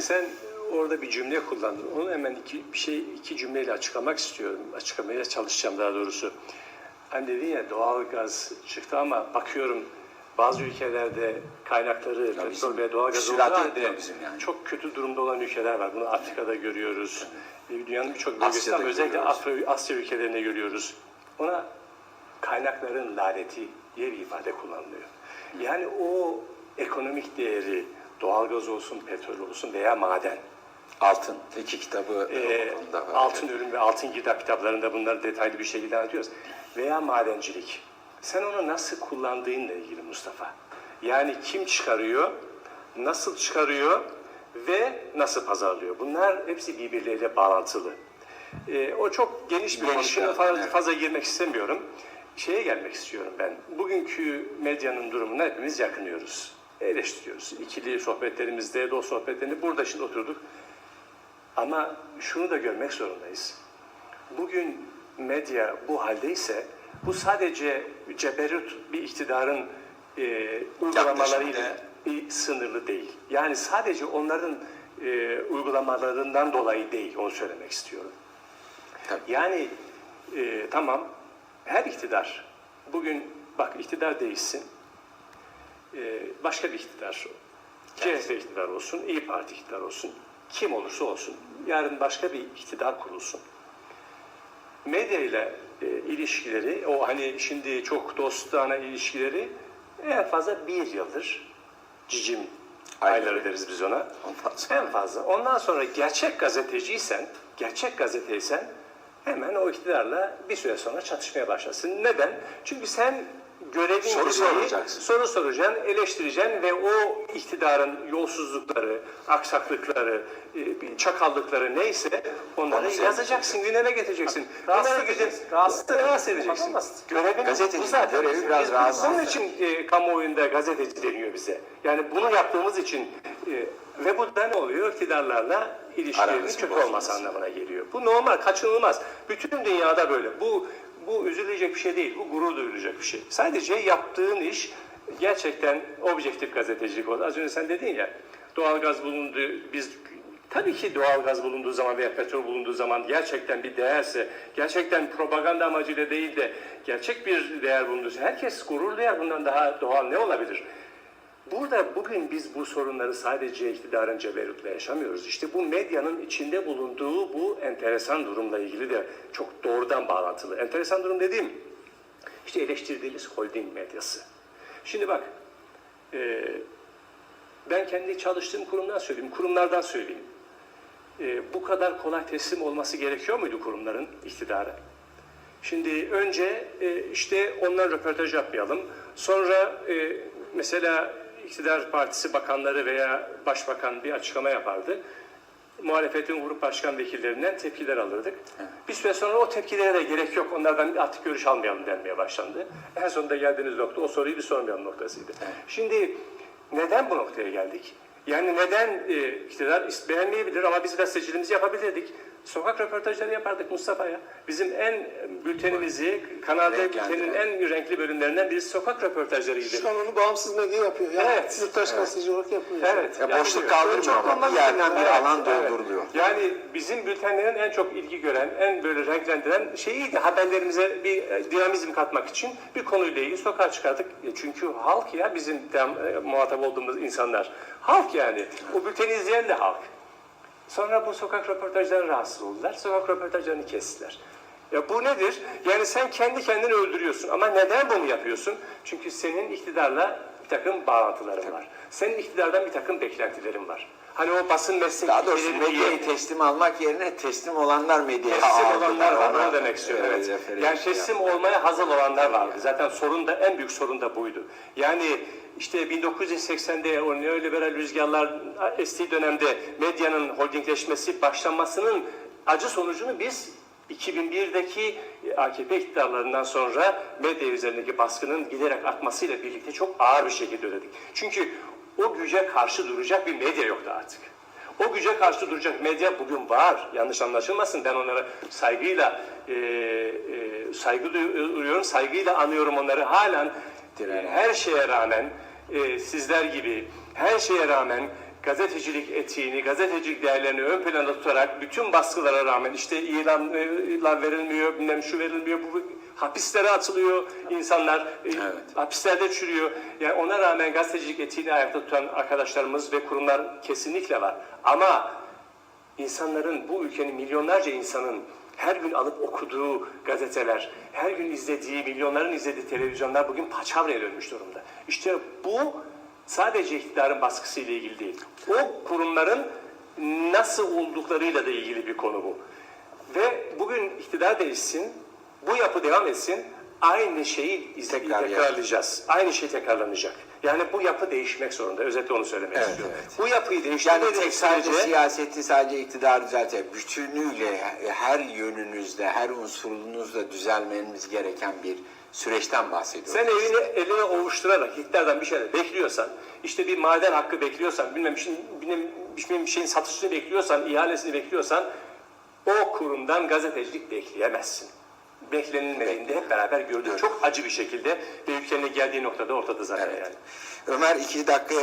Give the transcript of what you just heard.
Sen orada bir cümle kullandın. Onu hemen iki, bir şey iki cümleyle açıklamak istiyorum. Açıklamaya çalışacağım daha doğrusu. Hani dedin ya doğal gaz çıktı ama bakıyorum bazı ülkelerde kaynakları petrol ve doğal gaz olduğu halde yani. çok kötü durumda olan ülkeler var. Bunu Afrika'da görüyoruz. Dünyanın birçok bölgesinde ama özellikle. Asya, Asya ülkelerinde görüyoruz. Ona kaynakların laneti diye bir ifade kullanılıyor. Yani o ekonomik değeri doğalgaz olsun, petrol olsun veya maden. Altın. İki kitabı Ee, var. altın ürün ve altın girdap kitaplarında bunları detaylı bir şekilde anlatıyoruz. Veya madencilik. Sen onu nasıl kullandığınla ilgili Mustafa. Yani kim çıkarıyor, nasıl çıkarıyor ve nasıl pazarlıyor. Bunlar hepsi birbirleriyle bağlantılı. Ee, o çok geniş bir konu. Şimdi fazla, evet. fazla girmek istemiyorum. Şeye gelmek istiyorum ben. Bugünkü medyanın durumuna hepimiz yakınıyoruz. Eleştiriyoruz. İkili sohbetlerimizde, dost sohbetlerinde burada şimdi oturduk. Ama şunu da görmek zorundayız. Bugün medya bu haldeyse bu sadece ceberut bir iktidarın e, uygulamalarıyla bir sınırlı değil. Yani sadece onların e, uygulamalarından dolayı değil onu söylemek istiyorum. Tabii. Yani e, tamam her iktidar bugün bak iktidar değişsin e, başka bir iktidar CHP iktidar olsun, İyi Parti iktidar olsun kim olursa olsun yarın başka bir iktidar kurulsun. Medya ile e, ilişkileri o hani şimdi çok dostane ilişkileri en fazla bir yıldır cicim ayları deriz biz ona. En fazla. Ondan sonra gerçek gazeteciysen, gerçek gazeteysen hemen o iktidarla bir süre sonra çatışmaya başlasın. Neden? Çünkü sen görevin Soru gereği soracaksın. soru soracaksın, eleştireceksin ve o iktidarın yolsuzlukları, aksaklıkları, e, çakallıkları neyse onları Onu yazacaksın, gündeme getireceksin. Rahatsız edeceksin. Rahatsız rahatsız edeceksin. Görevin Gazeteci bu zaten. görevi biraz Biz rahatsız Bunun için e, kamuoyunda gazeteci deniyor bize. Yani bunu yaptığımız için e, ve bu da ne oluyor? İktidarlarla ilişkilerinin kötü olması anlamına geliyor. Bu normal, kaçınılmaz. Bütün dünyada böyle. Bu bu üzülecek bir şey değil. Bu gurur duyulacak bir şey. Sadece yaptığın iş gerçekten objektif gazetecilik oldu. Az önce sen dedin ya doğalgaz bulundu. Biz tabii ki doğalgaz bulunduğu zaman veya petrol bulunduğu zaman gerçekten bir değerse, gerçekten propaganda amacıyla değil de gerçek bir değer bulunduysa herkes gurur duyar. Bundan daha doğal ne olabilir? Burada bugün biz bu sorunları sadece iktidarın ceberutla yaşamıyoruz. İşte bu medyanın içinde bulunduğu bu enteresan durumla ilgili de çok doğrudan bağlantılı. Enteresan durum dediğim işte eleştirdiğimiz holding medyası. Şimdi bak e, ben kendi çalıştığım kurumdan söyleyeyim, kurumlardan söyleyeyim. E, bu kadar kolay teslim olması gerekiyor muydu kurumların iktidara? Şimdi önce e, işte ondan röportaj yapmayalım. Sonra e, mesela iktidar partisi bakanları veya başbakan bir açıklama yapardı. Muhalefetin grup başkan vekillerinden tepkiler alırdık. Bir süre sonra o tepkilere de gerek yok. Onlardan artık görüş almayalım denmeye başlandı. En sonunda geldiğiniz nokta o soruyu bir sormayalım noktasıydı. Şimdi neden bu noktaya geldik? Yani neden e, iktidar beğenmeyebilir ama biz gazeteciliğimizi yapabilirdik. Sokak röportajları yapardık Mustafa'ya. Bizim en bültenimizi, Kanal D Renklendiren. bültenin en renkli bölümlerinden birisi sokak röportajlarıydı. Şu an onu bağımsız medya yapıyor. Yani Evet. Yurttaş gazeteci olarak yapıyor. Evet. Ya boşluk kaldırmıyor çok ama bir yerden bir alan Evet, dolduruluyor. Yani bizim bültenlerin en çok ilgi gören, en böyle renklendiren şeyiydi haberlerimize bir e, dinamizm katmak için bir konuyla ilgili sokağa çıkardık. E, Çünkü halk ya bizim e, muhatap olduğumuz insanlar. Halk yani. O bülteni izleyen de halk. Sonra bu sokak röportajları rahatsız oldular. Sokak röportajlarını kestiler. Ya bu nedir? Yani sen kendi kendini öldürüyorsun. Ama neden bunu yapıyorsun? Çünkü senin iktidarla bir takım bağlantıların var. Senin iktidardan bir takım beklentilerin var. Hani o basın meslek Daha doğrusu medyayı teslim almak yerine teslim olanlar medyaya Teslim olanlar var, onu demek istiyorum. e, Evet. Yani teslim olmaya hazır olanlar vardı. Zaten sorun da en büyük sorun da buydu. Yani işte 1980'de o neoliberal rüzgarlar estiği dönemde medyanın holdingleşmesi başlamasının acı sonucunu biz 2001'deki AKP iktidarlarından sonra medya üzerindeki baskının giderek artmasıyla birlikte çok ağır bir şekilde ödedik. Çünkü o güce karşı duracak bir medya yoktu artık. O güce karşı duracak medya bugün var. Yanlış anlaşılmasın. Ben onlara saygıyla e, e, saygı duyuyorum, saygıyla anıyorum onları. Halen her şeye rağmen e, sizler gibi her şeye rağmen gazetecilik etiğini, gazetecilik değerlerini ön planda tutarak bütün baskılara rağmen işte ilanlar verilmiyor, bilmem şu verilmiyor, bu hapislere atılıyor insanlar, e, hapislerde çürüyor. Yani ona rağmen gazetecilik etiğini ayakta tutan arkadaşlarımız ve kurumlar kesinlikle var. Ama insanların, bu ülkenin milyonlarca insanın her gün alıp okuduğu gazeteler, her gün izlediği, milyonların izlediği televizyonlar bugün paçavraya dönmüş durumda. İşte bu sadece iktidarın baskısıyla ilgili değil. O kurumların nasıl olduklarıyla da ilgili bir konu bu. Ve bugün iktidar değişsin, bu yapı devam etsin, aynı şeyi iz- Tekrar tekrarlayacağız. Aynı şey tekrarlanacak. Yani bu yapı değişmek zorunda. Özetle onu söylemek Evet, istiyorum. evet. Bu yapıyı Yani değiştirmediğiniz tek sadece sürece siyaseti, sadece iktidarı zaten bütünüyle her yönünüzde, her unsurunuzla düzelmeniz gereken bir süreçten bahsediyoruz. Sen evini eline ovuşturarak iktidardan bir şeyler bekliyorsan, işte bir maden hakkı bekliyorsan, bilmem bilmem, bilmem bir şeyin satışını bekliyorsan, ihalesini bekliyorsan o kurumdan gazetecilik bekleyemezsin. Beklenilmediğinde hep beraber gördük. Çok acı bir şekilde ve ülkenin geldiği noktada ortada zaten Evet. yani. Ömer iki dakika